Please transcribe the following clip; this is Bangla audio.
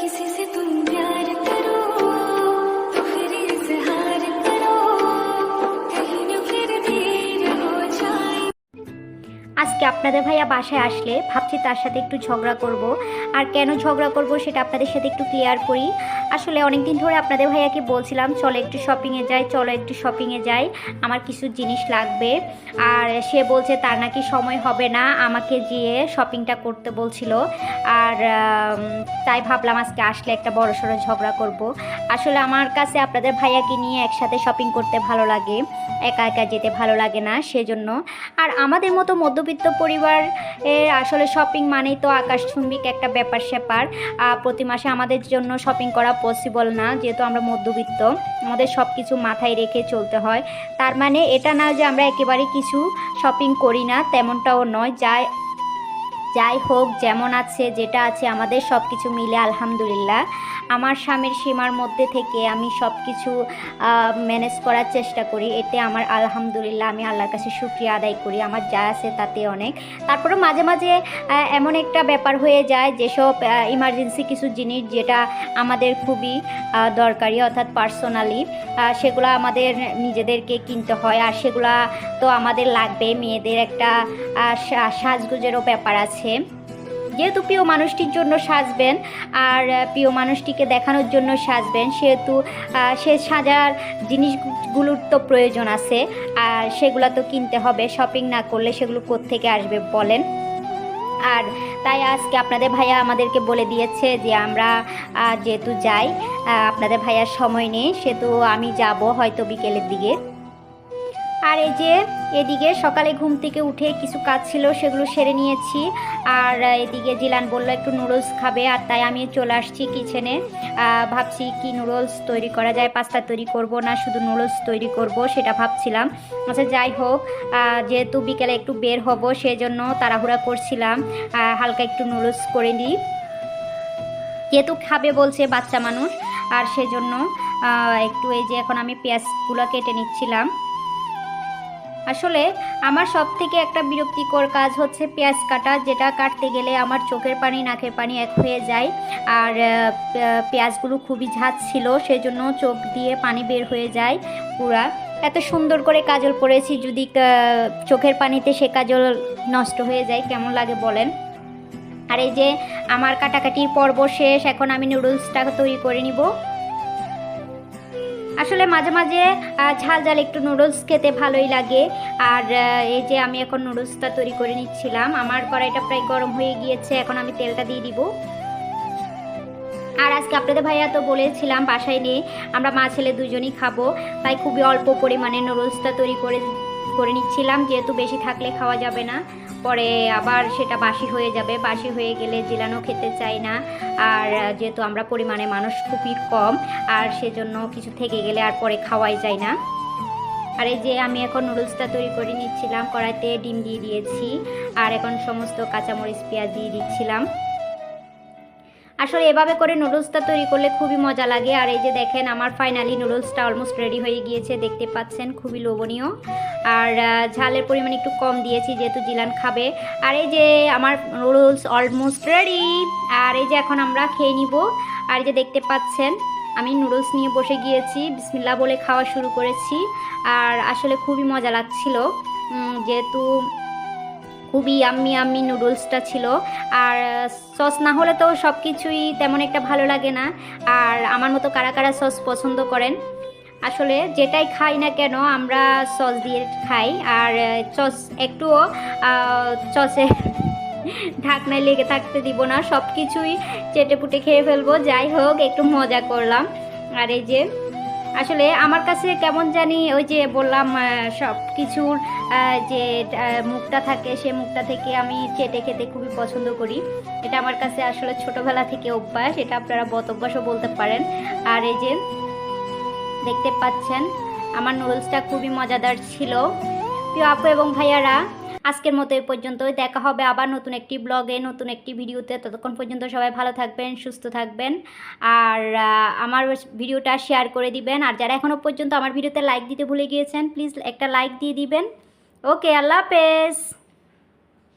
किसी से আজকে আপনাদের ভাইয়া বাসায় আসলে ভাবছি তার সাথে একটু ঝগড়া করব। আর কেন ঝগড়া করব সেটা আপনাদের সাথে একটু ক্লিয়ার করি। আসলে অনেক দিন ধরে আপনাদের ভাইয়াকে বলছিলাম, চলো একটু শপিংয়ে যাই, চলো একটু শপিংয়ে যাই, আমার কিছু জিনিস লাগবে। আর সে বলছে, তার নাকি সময় হবে না, আমাকে গিয়ে শপিংটা করতে বলছিল। আর তাই ভাবলাম আজকে আসলে একটা বড় সড়ো ঝগড়া করব। আসলে আমার কাছে আপনাদের ভাইয়াকে নিয়ে একসাথে শপিং করতে ভালো লাগে। একা একা যেতে ভালো লাগে না, সেজন্য। আর আমাদের মতো মধ্যবিত্ত পরিবার এর আসলে শপিং মানেই তো আকাশচুম্বিক একটা ব্যাপার স্যাপার। প্রতি মাসে আমাদের জন্য শপিং করা পসিবল না, যেহেতু আমরা মধ্যবিত্ত, আমাদের সব কিছু মাথায় রেখে চলতে হয়। তার মানে এটা না যে আমরা একেবারে কিছু শপিং করি না, তেমনটাও নয়। যাই যাই হোক, যেমন আছে, যেটা আছে, আমাদের সব কিছু মিলে আলহামদুলিল্লাহ। আমার স্বামীর সীমার মধ্যে থেকে আমি সব কিছু ম্যানেজ করার চেষ্টা করি। এতে আমার আলহামদুলিল্লাহ আমি আল্লাহর কাছে শুক্রিয়া আদায় করি। আমার যা আছে তাতে অনেক। তারপরে মাঝে মাঝে এমন একটা ব্যাপার হয়ে যায় যেসব ইমার্জেন্সি কিছু জিনিস যেটা আমাদের খুবই দরকারি অর্থাৎ পার্সোনালি সেগুলো আমাদের নিজেদেরকে কিনতে হয়। আর সেগুলা তো আমাদের লাগবে। মেয়েদের একটা সাজগোজেরও ব্যাপার আছে। যেহেতু প্রিয় মানুষটির জন্য সাজবেন আর প্রিয় মানুষটিকে দেখানোর জন্য সাজবেন, সেহেতু সে সাজার জিনিসগুলোর তো প্রয়োজন আছে। আর সেগুলো তো কিনতে হবে, শপিং না করলে সেগুলো কোত্থেকে আসবে বলেন। আর তাই আজকে আপনাদের ভাইয়া আমাদেরকে বলে দিয়েছে যে আমরা যেহেতু যাই আপনাদের ভাইয়ার সময় নেই, সেহেতু আমি যাব হয়তো বিকেলের দিকে। আর এই যে এদিকে সকালে ঘুম থেকে উঠে কিছু কাজ ছিল, সেগুলো সেরে নিয়েছি। আর এদিকে জিলান বলল, একটু নুডলস খাবে। আর তাই আমি চলে আসছি কিচেনে ভাবছি কি নুডলস তৈরি করা যায় পাস্তা তৈরি করব না, শুধু নুডলস তৈরি করব, সেটা ভাবছিলাম। আচ্ছা যাই হোক যেহেতু বিকেলে একটু বের হব, সেজন্য তাড়াহুড়া করছিলাম। হালকা একটু নুডলস করে নিই। যেহেতু খাবে বলছে বাচ্চা মানুষ, আর সেজন্য একটু এই যে এখন আমি পেঁয়াজগুলো কেটে নিচ্ছিলাম। আসলে আমার সব থেকে একটা বিরক্তিকর কাজ হচ্ছে পেঁয়াজ কাটা, যেটা কাটতে গেলে আমার চোখের পানি, নাকের পানি এক হয়ে যায়। আর পেঁয়াজগুলো খুবই ঝাঁজ ছিল, সেজন্য চোখ দিয়ে পানি বের হয়ে যায় পুরা। এত সুন্দর করে কাজল পরেছি, যদি চোখের পানিতে সে কাজল নষ্ট হয়ে যায়, কেমন লাগে বলেন? আর এই যে, আমার কাটাকাটির পর্ব শেষ, এখন আমি নুডলসটা তৈরি করে নিব। আসলে মাঝে মাঝে ঝাল ঝাল একটু নুডলস খেতে ভালোই লাগে। আর এই যে আমি এখন নুডলসটা তৈরি করে নিচ্ছিলাম, আমার কড়াইটা প্রায় গরম হয়ে গিয়েছে, এখন আমি তেলটা দিয়ে দিব। আর আজকে আপনাদের ভাইয়া তো বলেছিলাম বাসায় নিয়ে আমরা মা ছেলে দুজনই খাব, তাই খুবই অল্প পরিমাণে নুডলসটা তৈরি করে করে নিচ্ছিলাম, যেহেতু বেশি থাকলে খাওয়া যাবে না। পরে আবার সেটা বাসি হয়ে যাবে। বাসি হয়ে গেলে জিলানো খেতে চাই না। আর যেহেতু আমরা পরিমাণে মানুষ, খুবই কম, আর সেজন্য কিছু থেকে গেলে আর পরে খাওয়াই যায় না। আর এই যে আমি এখন নুডলসটা তৈরি করে নিচ্ছিলাম, কড়াইতে ডিম দিয়ে দিয়েছি। আর এখন সমস্ত কাঁচামরিচ, পেঁয়াজ দিয়ে দিচ্ছিলাম। আসলে এভাবে করে নুডলসটা তৈরি করলে খুবই মজা লাগে। আর এই যে দেখেন, আমার ফাইনালি নুডলসটা অলমোস্ট রেডি হয়ে গিয়েছে, দেখতে পাচ্ছেন, খুবই লোভনীয়। আর ঝালের পরিমাণ একটু কম দিয়েছি, যেহেতু জিলান খাবে। আর এই যে আমার নুডলস অলমোস্ট রেডি আর এই যে এখন আমরা খেয়ে নিব। আর যে দেখতে পাচ্ছেন, আমি নুডলস নিয়ে বসে গিয়েছি বিসমিল্লা বলে খাওয়া শুরু করেছি। আর আসলে খুবই মজা লাগছিল। যেহেতু খুবই আম্মি আম্মি নুডলসটা ছিল। আর সস না হলে তো সব কিছুই তেমন একটা ভালো লাগে না। আর আমার মতো কারা কারা সস পছন্দ করেন? আসলে যেটাই খাই না কেন, আমরা সস দিয়ে খাই। আর সস একটুও সসে ঢাকনায় লেগে থাকতে দিব না। সব কিছুই চেটে পুটে খেয়ে ফেলব। যাই হোক, একটু মজা করলাম। আর এই যে আসলে আমার কাছে কেমন জানি ওই যে বললাম সব কিছুর যে মুখটা থাকে, সে মুখটা থেকে আমি চেটে খেতে খুবই পছন্দ করি। এটা আমার কাছে আসলে ছোটবেলা থেকে অভ্যাস, এটা আপনারা বত অভ্যাসও বলতে পারেন। আর এই যে, দেখতে পাচ্ছেন, আমার নুডলসটা খুবই মজাদার ছিল। প্রিয় আপু এবং ভাইয়ারা আজকের মতো এ পর্যন্তই। দেখা হবে আবার নতুন একটি ব্লগে, নতুন একটি ভিডিওতে। ততক্ষণ পর্যন্ত সবাই ভালো থাকবেন, সুস্থ থাকবেন। আর আমার ভিডিওটা শেয়ার করে দিবেন। আর যারা এখনও পর্যন্ত আমার ভিডিওতে লাইক দিতে ভুলে গিয়েছেন প্লিজ একটা লাইক দিয়ে দিবেন। ওকে, আল্লাহ হাফেজ।